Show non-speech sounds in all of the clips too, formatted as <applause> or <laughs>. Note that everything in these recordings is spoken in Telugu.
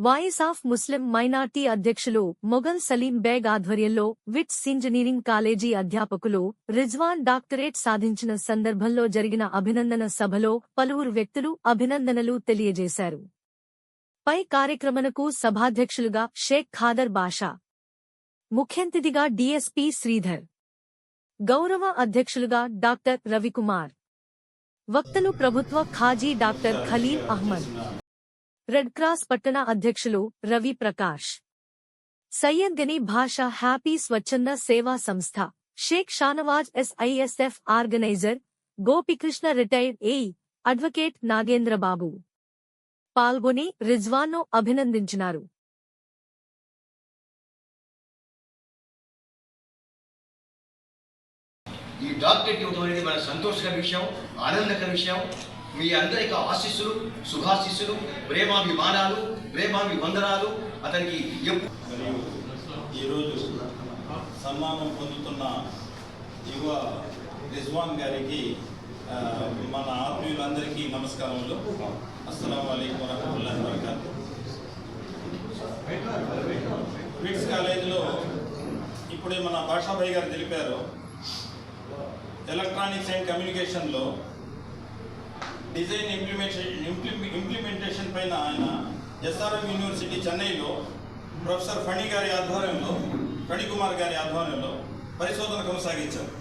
వాయిస్ ఆఫ్ ముస్లిం మైనార్టీ అధ్యక్షులు మొఘల్ సలీం బేగ్ ఆధ్వర్యంలో విట్స్ ఇంజనీరింగ్ కాలేజీ అధ్యాపకులు రిజ్వాన్ డాక్టరేట్ సాధించిన సందర్భంలో జరిగిన అభినందన సభలో పలువురు వ్యక్తులు అభినందనలు తెలియజేశారు. పై కార్యక్రమనకు సభాధ్యక్షులుగా షేక్ ఖాదర్ బాషా ముఖ్యంతిథిగా డీఎస్పీ శ్రీధర్ గౌరవ అధ్యక్షులుగా డాక్టర్ రవికుమార్ వక్తలు ప్రభుత్వ Qazi doctor Khalil Ahmed. Red cross పట్టణ అధ్యక్షులు రవి ప్రకాష్. సయ్యద్ భాష హ్యాపీ స్వచ్ఛంద సేవా సంస్థ. Sheikh Shanawaz SISF organiser. Gopikrishna retired AE advocate Nagendrababu. పాల్గొని రిజ్వాన్ను అభినందించినారు. ఈ డాక్టరేట్ ఇవ్వడం అనేది మన సంతోషకర విషయం ఆనందకర విషయం మీ అందరి యొక్క ఆశీస్సులు శుభాశీస్సులు ప్రేమాభిమానాలు ప్రేమాభివందనాలు అతనికి మరియు ఈరోజు సన్మానం పొందుతున్న యువ రిజ్వాన్ గారికి మన ఆత్మీయులందరికీ నమస్కారములు. అస్సలం అయికం వరహతుల్లా వరకాతు క్విట్స్ కాలేజీలో ఇప్పుడే మన భాషాభాయ్ గారు తెలిపారు. ఎలక్ట్రానిక్స్ అండ్ కమ్యూనికేషన్లో డిజైన్ ఇంప్లిమెంటేషన్ ఇంప్లిమెంటేషన్ పైన ఆయన ఎస్ఆర్ఎం యూనివర్సిటీ చెన్నైలో ప్రొఫెసర్ ఫణి గారి ఆధ్వర్యంలో ఫణికుమార్ గారి ఆధ్వర్యంలో పరిశోధన కొనసాగించారు.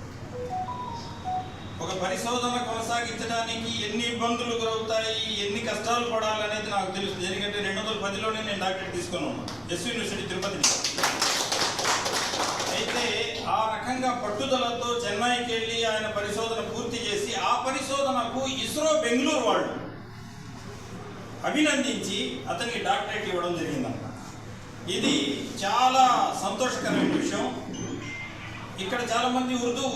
ఒక పరిశోధన కొనసాగించడానికి ఎన్ని ఇబ్బందులు గురవుతాయి ఎన్ని కష్టాలు పడాలనేది నాకు తెలుస్తుంది ఎందుకంటే రెండు వందల పదిలోనే నేను డాక్టరేట్ తీసుకున్నాను. ఎస్ యూనివర్సిటీ తిరుపతి నుంచి. అయితే ఆ రకంగా పట్టుదలతో చెన్నైకి వెళ్ళి ఆయన పరిశోధన పూర్తి చేసి ఆ పరిశోధనకు ఇస్రో బెంగళూరు వాళ్ళు అభినందించి అతనికి డాక్టరేట్ ఇవ్వడం జరిగిందన్నమాట ఇది చాలా సంతోషకరమైన విషయం ఇక్కడ చాలా మంది ఉర్దూ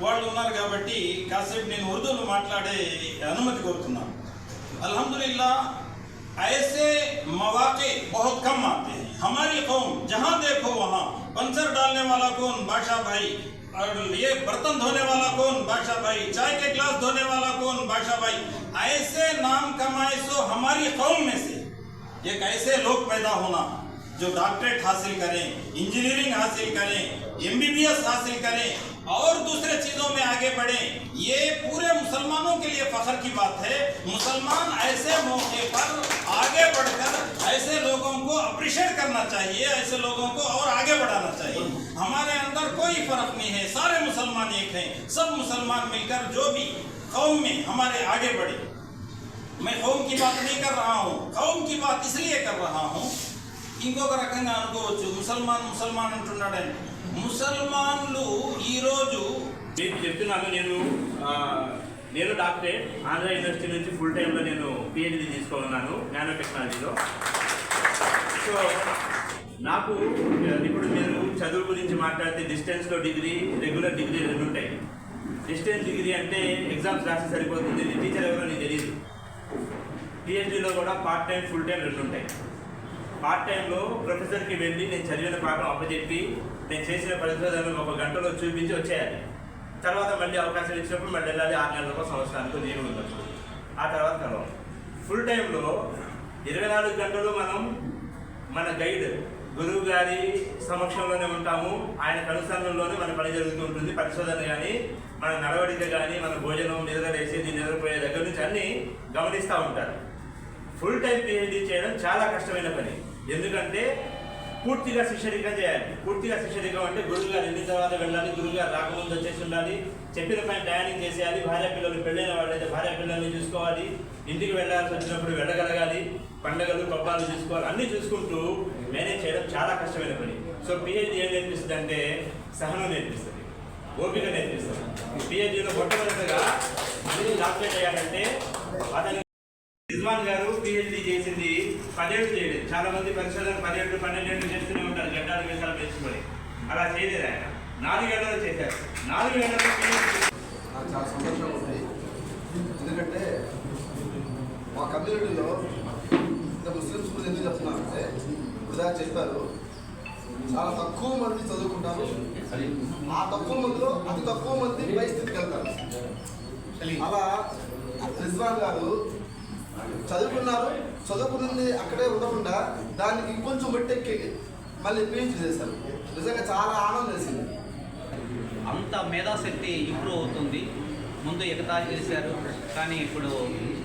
వాళ్ళు ఉన్నారు కాబట్టి కాసేపు నేను ఉర్దూలో మాట్లాడే అనుమతి కోరుతున్నాను अल्हम्दुलिल्लाह ऐसे मौके बहुत कम आते हैं हमारी कौम जहाँ देखो वहाँ पंचर डालने वाला कौन बादशाह भाई और ये बर्तन धोने वाला कौन? बादशाह भाई। चाय के गिलास धोने वाला कौन? बादशाह भाई। ऐसे नाम कमाए सो हमारी कौम में से। ये कैसे लोग पैदा होना? जो डॉक्टरेट हासिल करें इंजीनियरिंग हासिल करें एमबीबीएस हासिल करें और दूसरे चीजों में आगे बढ़ें ये पूरे मुसलमानों के लिए फख्र की बात है मुसलमान ऐसे मौके पर आगे बढ़कर ऐसे लोगों को अप्रिशिएट करना चाहिए ऐसे लोगों को और आगे बढ़ाना चाहिए हमारे अंदर कोई फर्क नहीं है सारे मुसलमान एक हैं सब मुसलमान मिलकर जो भी कौम में हमारे आगे बढ़े मैं कौम की बात नहीं कर रहा हूँ कौम की बात इसलिए कर रहा हूँ ఇంకొక రకంగా అనుకోవచ్చు ముసల్మాన్ ముసల్మాన్ అంటున్నాడని ముసల్మాన్లు ఈరోజు మీకు చెప్తున్నాను నేను నేను డాక్టరేట్ ఆంధ్ర యూనివర్సిటీ నుంచి ఫుల్ టైంలో నేను పిహెచ్డి తీసుకున్నాను నానో టెక్నాలజీలో సో నాకు ఇప్పుడు మీరు చదువు గురించి మాట్లాడితే డిస్టెన్స్లో డిగ్రీ రెగ్యులర్ డిగ్రీ రెండు ఉంటాయి. డిస్టెన్స్ డిగ్రీ అంటే ఎగ్జామ్స్ రాసి సరిపోతుంది టీచర్ ఎవరో నీకు తెలియదు పిహెచ్డీలో కూడా పార్ట్ టైం ఫుల్ టైం రెండు ఉంటాయి. పార్ట్ టైంలో ప్రొఫెసర్కి వెళ్ళి నేను చదివిన పాఠం అప్పచెప్పి నేను చేసిన పరిశోధనలు ఒక గంటలో చూపించి వచ్చేయాలి. తర్వాత మళ్ళీ అవకాశం ఇచ్చినప్పుడు మళ్ళీ వెళ్ళాలి ఆరు నెలలకు సంవత్సరానికి లీవ్ ఉండదు ఆ తర్వాత కలవాలి ఫుల్ టైంలో ఇరవై నాలుగు గంటలు మనం మన గైడ్ గురువు గారి సమక్షంలోనే ఉంటాము. ఆయన కనుసరణలోనే మన పని జరుగుతూ ఉంటుంది. పరిశోధన కానీ మన నడవడిక కానీ మన భోజనం నిద్ర వేసేది నిద్రపోయే దగ్గర నుంచి అన్ని గమనిస్తూ ఉంటారు. ఫుల్ టైం పిహెచ్డి చేయడం చాలా కష్టమైన పని. ఎందుకంటే పూర్తిగా శిష్యరికం చేయాలి. పూర్తిగా శిష్యరికం అంటే గురువు గారు ఎన్ని తర్వాత వెళ్ళాలి గురువు గారు రాకముందు వచ్చేసి ఉండాలి చెప్పిన పైన టయానికి చేసేయాలి భార్య పిల్లలు పెళ్ళైన వాళ్ళైతే భార్య పిల్లల్ని చూసుకోవాలి ఇంటికి వెళ్ళాల్సి వచ్చినప్పుడు వెళ్ళగలగాలి పండగలు పబ్బాలు చూసుకోవాలి అన్నీ చూసుకుంటూ మేనేజ్ చేయడం చాలా కష్టమైన పని. సో పిహెచ్డి ఏం నేర్పిస్తుంది అంటే సహనం నేర్పిస్తుంది ఓపిక నేర్పిస్తుంది. పిహెచ్డిలో మొట్టమొదటిగా మళ్ళీ డాక్టరేట్ అయ్యాడంటే అతని రిజ్వాన్ గారు పిహెచ్డి చేసింది పదేళ్ళు చేయలేదు. చాలా మంది పరిశోధన పదేళ్ళు పన్నెండేళ్ళు చేస్తూనే ఉంటారు గడ్డాలు గడ్డాలు పెంచుకొని. అలా చేయలేదు ఆయన? నాలుగేళ్ళలో చేశారు. నాలుగేళ్ళలో PhD నాకు చాలా సంతోషంగా ఉంది. ఎందుకంటే మా కమ్యూనిటీలో ఇంత ముస్లిమ్స్ గురించి ఎందుకు చెప్తున్నానంటే ఇప్పుడు చెప్పారు. చాలా తక్కువ మంది చదువుకుంటారు. ఆ తక్కువ మందిలో అతి తక్కువ మంది పై స్థితికి వెళ్తారు. అలా రిజ్వాన్ గారు చదువుకున్నారు చదువుకున్నది అక్కడే ఉండకుండా దానికి ఇంకొంచెం బట్టెక్కి మళ్ళీ పిహెచ్డీ చేశారు. నిజంగా చాలా ఆనందం వేసింది. అంత మేధాశక్తి ఇంప్రూవ్ అవుతుంది. ముందు ఎగతాళి చేశారు కానీ ఇప్పుడు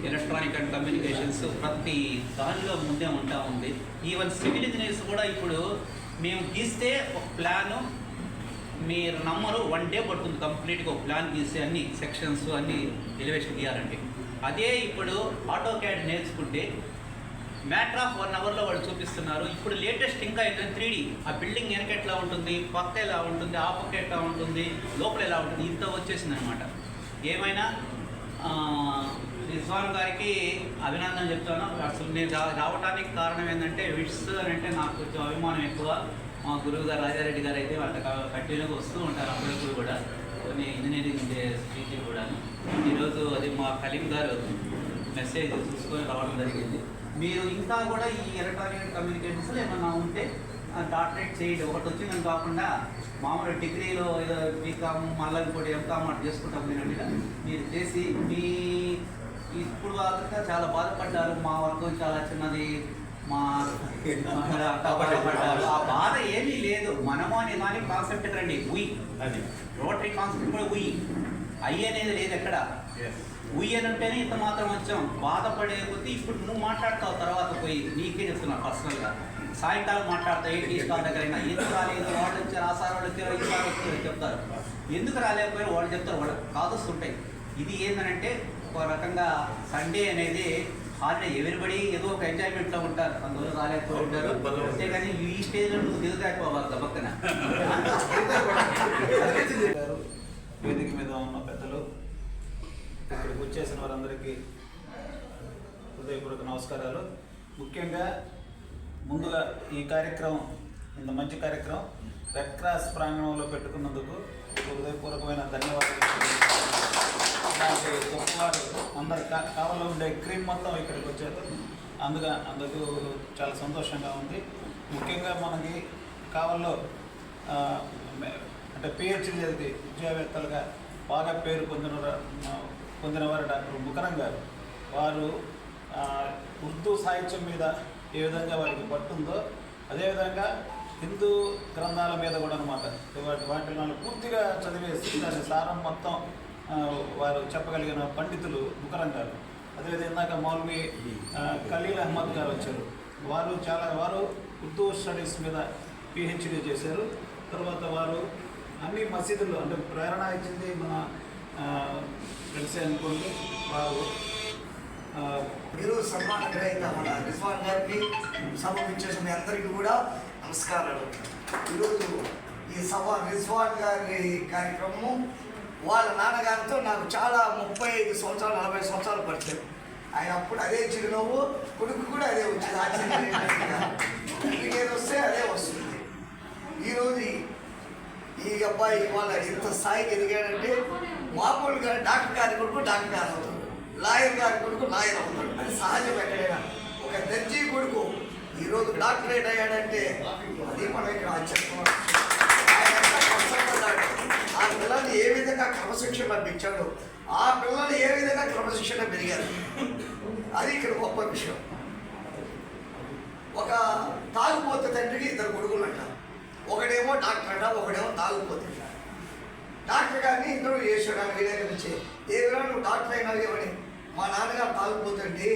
ఎలక్ట్రానిక్ అండ్ కమ్యూనికేషన్స్ ప్రతి దానిలో ముందే ఉంటా ఉంది. ఈవెన్ సివిల్ ఇంజనీర్స్ కూడా ఇప్పుడు మేము గీస్తే ఒక ప్లాను మీరు నమ్మరు వన్ డే పడుతుంది. కంప్లీట్గా ఒక ప్లాన్ గీసి అన్ని సెక్షన్స్ అన్ని ఎలివేషన్ గీయాలంటే. అదే ఇప్పుడు ఆటో క్యాడ్ నేర్చుకుంటే మ్యాటర్ ఆఫ్ వన్ అవర్లో వాళ్ళు చూపిస్తున్నారు. ఇప్పుడు లేటెస్ట్ ఇంకా ఏంటంటే త్రీ ఆ బిల్డింగ్ వెనక ఎట్లా ఉంటుంది పక్క ఎలా ఉంటుంది ఆ పక్క ఎట్లా ఉంటుంది లోపల ఎలా ఉంటుంది ఇంత వచ్చేసింది అనమాట ఏమైనా రిజ్వాన్ గారికి అభినందన చెప్తాను. అసలు నేను రావడానికి కారణం ఏంటంటే విట్స్ అని అంటే నాకు కొంచెం అభిమానం ఎక్కువ. మా గురువు గారు రాజారెడ్డి గారు అయితే వాళ్ళ కంటిన్యూగా వస్తూ ఉంటారు అప్పుడప్పుడు కూడా. కొన్ని ఇంజనీరింగ్ స్పీచ్ కూడాను. ఈరోజు అది మా కలీం గారు మెసేజ్ చూసుకొని రావడం జరిగింది. మీరు ఇంకా కూడా ఈ ఎలక్ట్రానిక్ కమ్యూనికేషన్స్లో ఏమన్నా ఉంటే డాక్టరేట్ చేయండి. ఒకటి వచ్చిందని కాకుండా మామూలు డిగ్రీలో ఏదో బీకామ్ మళ్ళీ ఇంకోటి ఎంకామ్ అటు చేసుకుంటాం నేను మీరు చేసి మీ ఇప్పుడు దాకా చాలా బాధపడ్డారు. మా వర్గం చాలా చిన్నది. మా <laughs> ఆ బాధ లేదు. మనము అనే దాని కాన్సెప్ట్ రండి ఉయ్. అది. రోటరీ కాన్సెప్ట్ కూడా ఉయ్. ఐ అనేది లేదు ఎక్కడ. ఉయ్యని ఉంటేనే ఇంత మాత్రం వచ్చాం. బాధపడే కొద్దీ ఇప్పుడు నువ్వు మాట్లాడతావు తర్వాత పోయి నీకే చెప్తున్నా పర్సనల్గా. సాయంకాలం మాట్లాడతావు ఏ టీ స్టాల్ దగ్గర అయినా ఎందుకు రాలేదు? వాళ్ళు వచ్చారు ఆ సార్ వాళ్ళు వచ్చారు ఈ సార్ వచ్చారు చెప్తారు. ఎందుకు రాలేకపోయారు? వాళ్ళు చెప్తారు వాళ్ళు కాదొస్తు ఉంటాయి. ఇది ఏంటంటే ఒక రకంగా సండే అనేది హాలిడే. ఎవరిబడి ఏదో ఒక ఎంజాయ్మెంట్లో ఉంటారు. అంతేగాని ఈ స్టేజ్లో నువ్వు వేదిక మీద ఉన్న పెద్దలు ఇక్కడికి వచ్చేసిన వారందరికీ హృదయపూర్వక నమస్కారాలు. ముఖ్యంగా ముందుగా ఈ కార్యక్రమం ఇంత మంచి కార్యక్రమం రెడ్ క్రాస్ ప్రాంగణంలో పెట్టుకున్నందుకు హృదయపూర్వకమైన ధన్యవాదాలు. ఇలాంటి గొప్పవారు అందరు కా- ఉండే క్రీమ్ మొత్తం ఇక్కడికి వచ్చారు. అందుగా అందుకు చాలా సంతోషంగా ఉంది. ముఖ్యంగా మనకి కావల్లో అంటే పిహెచ్డి చదివి విద్యావేత్తలుగా బాగా పేరు పొందిన పొందినవారు డాక్టర్ ముకరం గారు. వారు ఉర్దూ సాహిత్యం మీద ఏ విధంగా వారికి పట్టుందో అదేవిధంగా హిందూ గ్రంథాల మీద కూడా అనమాట వాటి వాటిని వాళ్ళు పూర్తిగా చదివేసి దాని సారం మొత్తం వారు చెప్పగలిగిన పండితులు ముకరం గారు. అదేవిధంగా ఇందాక మౌల్వి ఖలీల్ అహ్మద్ గారు వచ్చారు. వారు చాలా వారు ఉర్దూ స్టడీస్ మీద పిహెచ్డీ చేశారు. తర్వాత వారు అన్ని మసీదుల్లో అంటే ప్రేరణ ఇచ్చింది మన తెలిసే అనుకోండి వారు మీరు ఈరోజు సన్మాన గ్రహీత మన రిజ్వాన్ గారికి సభకు అందరికీ కూడా నమస్కారాలు. ఈరోజు ఈ సభ రిజ్వాన్ గారి కార్యక్రమం వాళ్ళ నాన్నగారితో నాకు చాలా ముప్పై ఐదు సంవత్సరాలు నలభై సంవత్సరాలు పరిచయం ఆయన అప్పుడు అదే చిరునవ్వు కొడుకు కూడా అదే వచ్చింది. ఆశ్చర్యం ఏంటంటే, ఇంటికి ఏది వస్తే అదే వస్తుంది ఈరోజు ఈ- ఈ అబ్బాయి వాళ్ళ ఇంత స్థాయికి ఎదిగాడంటే మామూలుగా డాక్టర్ గారి కొడుకు డాక్టర్ గారు అవుతాడు లాయర్ గారి కొడుకు లాయర్ అవుతాడు అది సహజం ఎక్కడైనా ఒక దర్జీ కొడుకు ఈరోజు డాక్టరేట్ అయ్యాడంటే అది మనం ఇక్కడ ఆశ్చర్యం ఆయన కష్టపడ్డాడు. ఆ పిల్లల్ని ఏ విధంగా క్రమశిక్షణ లభించాడు ఆ పిల్లలు ఏ విధంగా క్రమశిక్షణ పెరిగారు? అది ఇక్కడ గొప్ప విషయం. ఒక తాగుపోతే తండ్రికి ఇద్దరు కొడుకులు అంటారు. ఒకడేమో డాక్టర్ అంట ఒకడేమో తాగుపోతే డాక్టర్ గారిని ఇంటర్వ్యూ చేశాడు ఆయన వీడియో నుంచి ఏ విధంగా నువ్వు డాక్టర్ అయినావు ఏమని? మా నాన్నగారు తాగుపోతుంటే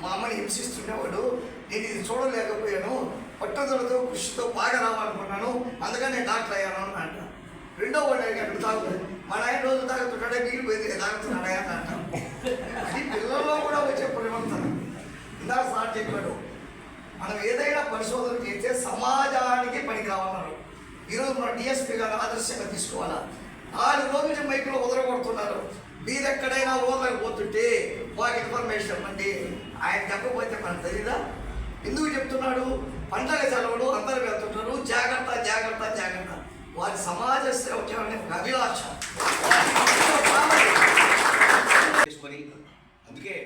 మా అమ్మని హింసిస్తుండేవాడు నేను ఇది చూడలేకపోయాను. పట్టుదలతో కృషితో బాగా రావాలనుకున్నాను. అందుకని నేను డాక్టర్ అయ్యాను అని అంట రెండో వాడు అడిగాడు తాగుతుంది మా నాయన రోజు తాగుతుంటాడే నీళ్ళు పోయింది. తాగుతున్నాడా? అని అంటాం అది పిల్లల్లో కూడా వచ్చే పరివర్తన ఇందాక సార్ చెప్పాడు మనం ఏదైనా పరిశోధన చేస్తే సమాజానికి పనికి రావాలన్నారు ఈరోజు మన డిఎస్పీ గారు ఆదర్శంగా తీసుకోవాలా? నాలుగు రోజుల నుంచి మైకులో వదలగొడుతున్నారు. మీరు వదలకపోతుంటే మాకు ఇన్ఫర్మేషన్ ఇవ్వండి ఆయన చెప్పకపోతే మనకు తెలీదా? ఎందుకు చెప్తున్నాడు? పండగ సెలవులు అందరు వెళ్తుంటారు. జాగ్రత్త జాగ్రత్త జాగ్రత్త. వారి సమాజ సేవ చేయాలనే ఒక అభిలాష. అందుకే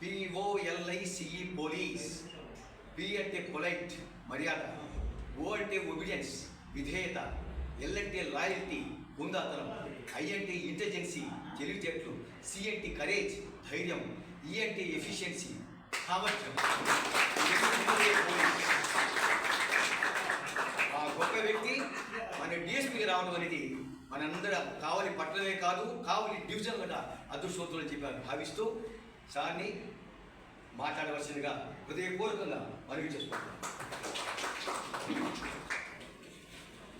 P O L I C E police P అంటే పొలైట్ మర్యాద. ఓ అంటే ఒబిడియన్స్ విధేయత ఎల్ అంటే లాయల్టీ గుందాతనం ఐ అంటే ఇంటెలిజెన్సీ తెలివితేటలు సి అంటే కరేజ్ ధైర్యం ఈ అంటే ఎఫిషియన్సీ సామర్థ్యం. ఆ గొప్ప వ్యక్తి మన డిఎస్పీకి రావడం అనేది మనందరం కావలి పట్టణమే కాదు కావలి డివిజన్ కూడా అదృష్టవంతులని చెప్పారు. భావిస్తూ సార్ని మాట్లాడవలసిందిగా హృదయపూర్వకంగా మనవి చేసుకుంటున్నాను.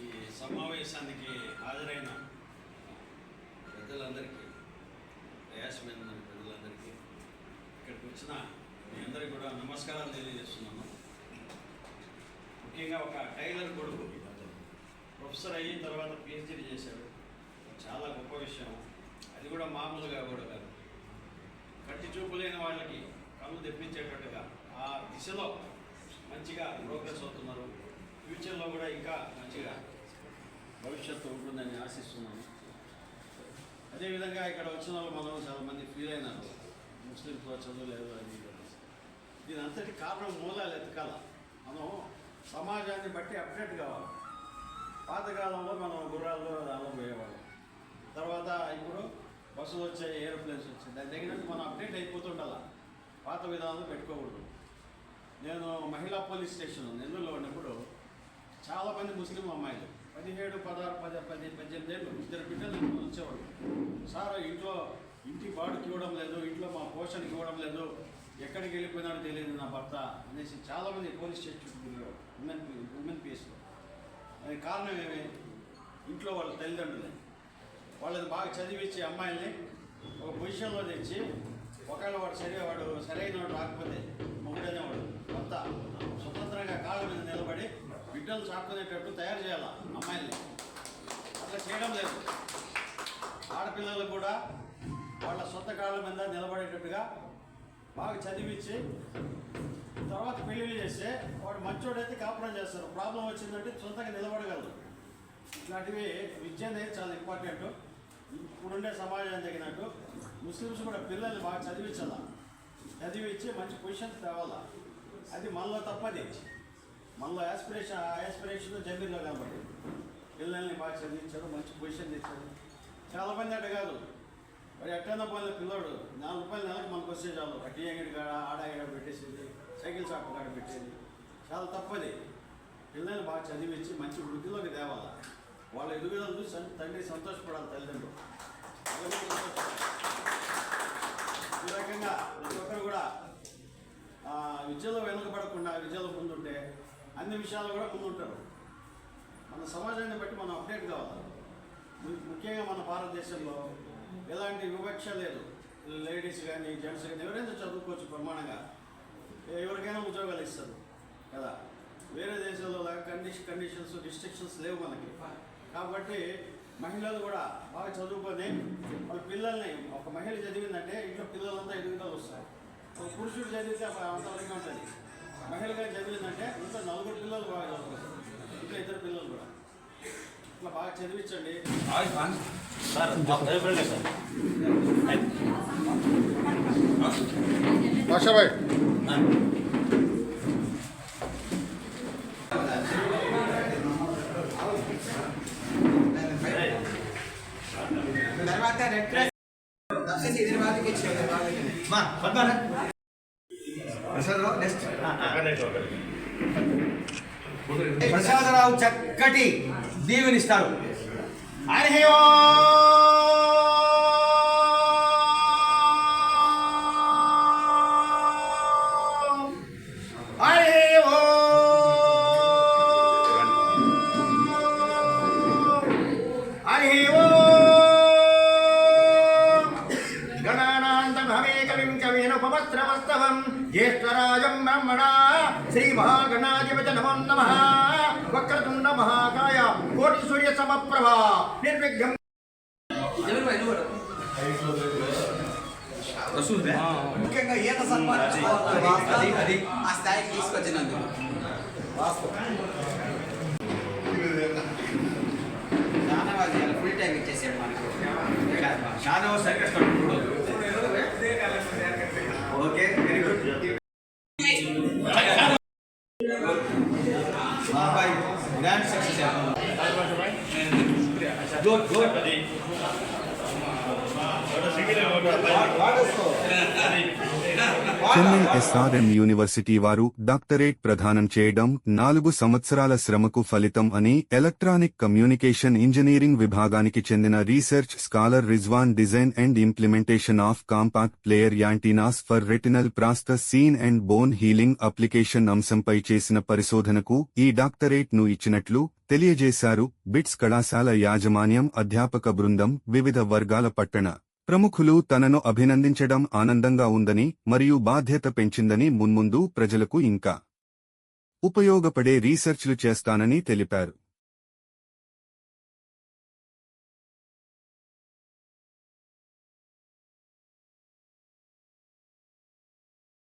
ఈ సమావేశానికి హాజరైన పెద్దలందరికీ ప్రయాసమైన పెద్దలందరికీ ఇక్కడికి వచ్చిన మీ అందరికీ కూడా నమస్కారాలు తెలియజేస్తున్నాను. ముఖ్యంగా ఒక టైలర్ కొడుకు ప్రొఫెసర్ అయిన తర్వాత పిహెచ్డీ చేశాడు. చాలా గొప్ప విషయం. అది కూడా మామూలుగా కూడా కాదు. కట్టి చూపులేని వాళ్ళకి కళ్ళు తెప్పించేటట్టుగా ఆ దిశలో మంచిగా ప్రోగ్రెస్ అవుతున్నారు. ఫ్యూచర్లో కూడా ఇంకా మంచిగా భవిష్యత్తు ఉంటుందని ఆశిస్తున్నాను. అదేవిధంగా ఇక్కడ వచ్చిన వాళ్ళు మనం చాలా మంది ఫీల్ అయినారు. ముస్లింస్లో చదువు ఇది అని. దీని అంతటి కారణం మూలాలు ఎతకాల. మనం సమాజాన్ని బట్టి అప్డేట్ కావాలి. పాతకాలంలో మనం గుర్రాల్లో దానిలో పోయేవాళ్ళం. తర్వాత ఇప్పుడు బస్సులు వచ్చాయి ఏరోప్లేన్స్ వచ్చాయి. దాని తగినట్టు మనం అప్డేట్ అయిపోతుండాల. పాత విధానాలు పెట్టుకోకూడదు. నేను మహిళా పోలీస్ స్టేషన్ నెల్లూరులో ఉన్నప్పుడు చాలా మంది ముస్లిం అమ్మాయిలు. పదిహేడు పదహారు పది పది పద్దెనిమిది ఏళ్ళు ఇద్దరు బిడ్డలు వచ్చేవాళ్ళు. సార్ ఇంట్లో ఇంటి బాడుకి ఇవ్వడం లేదు ఇంట్లో మా పోషణకి ఇవ్వడం లేదు ఎక్కడికి వెళ్ళిపోయినాడో తెలియదు నా భర్త అనేసి చాలామంది పోలీస్ స్టేషన్ ఉమెన్ ఉమెన్ పీస్లో. అది కారణం ఏమి? ఇంట్లో వాళ్ళ తల్లిదండ్రులే. వాళ్ళని బాగా చదివించి అమ్మాయిల్ని ఒక పొజిషన్లో తెచ్చి ఒకవేళ వాడు సరే వాడు సరైన వాడు రాకపోతే మొగుడనేవాడు భర్త స్వతంత్రంగా కాళ్ళ మీద నిలబడి బిడ్డలు చాక్కునేటట్టు తయారు చేయాలి అమ్మాయిల్ని? అట్లా చేయడం లేదు. ఆడపిల్లలు కూడా వాళ్ళ సొంత కాళ్ళ మీద నిలబడేటట్టుగా బాగా చదివించి తర్వాత పెళ్ళి చేస్తే వాడు మంచోడైతే కాపురం చేస్తారు. ప్రాబ్లం వచ్చిందంటే సొంతంగా నిలబడగలరు. ఇట్లాంటివి విద్య అనేది చాలా ఇంపార్టెంట్. ఇప్పుడుండే సమాజం తగినట్టు ముస్లిమ్స్ కూడా పిల్లల్ని బాగా చదివించాల? చదివించి మంచి పొజిషన్ తేవాలా? అది మనలో తప్పది. మనలో యాస్పిరేషన్ ఆ యాస్పిరేషన్ జమీర్లో కనబడి పిల్లల్ని బాగా చదివించాడు మంచి పొజిషన్ తెచ్చాడు చాలా మంది అట్ట కాదు. మరి ఎట్టన్న పోయిన పిల్లోడు నాలుగు రూపాయలు నెలకు మనకు వస్తే చాలు. ఆ అంగడి కాడ ఆడ పెట్టేసేది సైకిల్ షాప్ కాడ పెట్టేది. చాలా తప్పది. పిల్లల్ని బాగా చదివించి మంచి వృద్ధిలోకి తేవాలి. వాళ్ళ ఎదుగుదల చూసి తండ్రి సంతోషపడాలి తల్లిదండ్రులు. ఈ రకంగా ప్రతి ఒక్కరు కూడా విద్యలో వెనుకబడకుండా విద్యలో ముందుంటే అన్ని విషయాలు కూడా ముందుంటారు మన సమాజాన్ని బట్టి మనం అప్డేట్ కావాలి. ము- ముఖ్యంగా మన భారతదేశంలో ఎలాంటి వివక్ష లేదు. లేడీస్ కానీ జెంట్స్ కానీ ఎవరైనా చదువుకోవచ్చు ప్రమాణంగా. ఎవరికైనా ఉద్యోగాలు ఇస్తారు. కదా? వేరే దేశాల్లో లాగా కండిషన్ కండిషన్స్ రిస్ట్రిక్షన్స్ లేవు మనకి. కాబట్టి మహిళలు కూడా బాగా చదువుకొని వాళ్ళ పిల్లల్ని ఒక మహిళ చదివిందంటే ఇంట్లో పిల్లలంతా ఎదుగుదల వస్తారు. ఒక పురుషుడు చదివితే అంతవరకు ఉంటుంది. మహిళ కానీ చదివిందంటే ఇంట్లో నలుగురు పిల్లలు బాగా చదువుతారు ఇంట్లో ఇద్దరు పిల్లలు కూడా. ఇట్లా బాగా చదివించండి. భాషాభాయ్ మా పద్మనా ప్రసాదరావు నెక్స్ట్ ప్రసాదరావు చక్కటి దీవెనిస్తారు హరి ఓం. జ్యేష్ఠరాజం బ్రహ్మణా శ్రీమహాగణాధిపత నమో నమః. వక్రతుండ మహాకాయ కోటి సూర్య సమప్రభ నిర్విఘ్నం. ముఖ్యంగా ఈత సన్మానించుకోవాలి అది ఆ స్థాయికి తీసుకొచ్చినందుకు. ధన్యవాదాలు ఫుల్ టైం ఇచ్చేసాడు మనకు. షాదవ సంకృష్ణ ఓకే వెరీ గుడ్ మా అబ్బాయి grand success good good Chennai SRM university వారు డాక్టరేట్ ప్రదానం చేయడం నాలుగు సంవత్సరాల శ్రమకు ఫలితం అని ఎలక్ట్రానిక్ కమ్యూనికేషన్ ఇంజనీరింగ్ విభాగానికి చెందిన research scholar Rizwan design and implementation of compact player antennas for retinal prosthesis and bone healing application అంశంపై చేసిన పరిశోధనకు ఈ డాక్టరేట్ను ఇచ్చినట్లు తెలియజేశారు బిట్స్ కళాశాల యాజమాన్యం అధ్యాపక బృందం వివిధ వర్గాల పట్టణ. ప్రముఖులు తనను అభినందించడం ఆనందంగా ఉందని మరియు బాధ్యత పెంచిందని మున్ముందు ప్రజలకు ఇంకా ఉపయోగపడే రీసెర్చ్లు చేస్తానని తెలిపారు.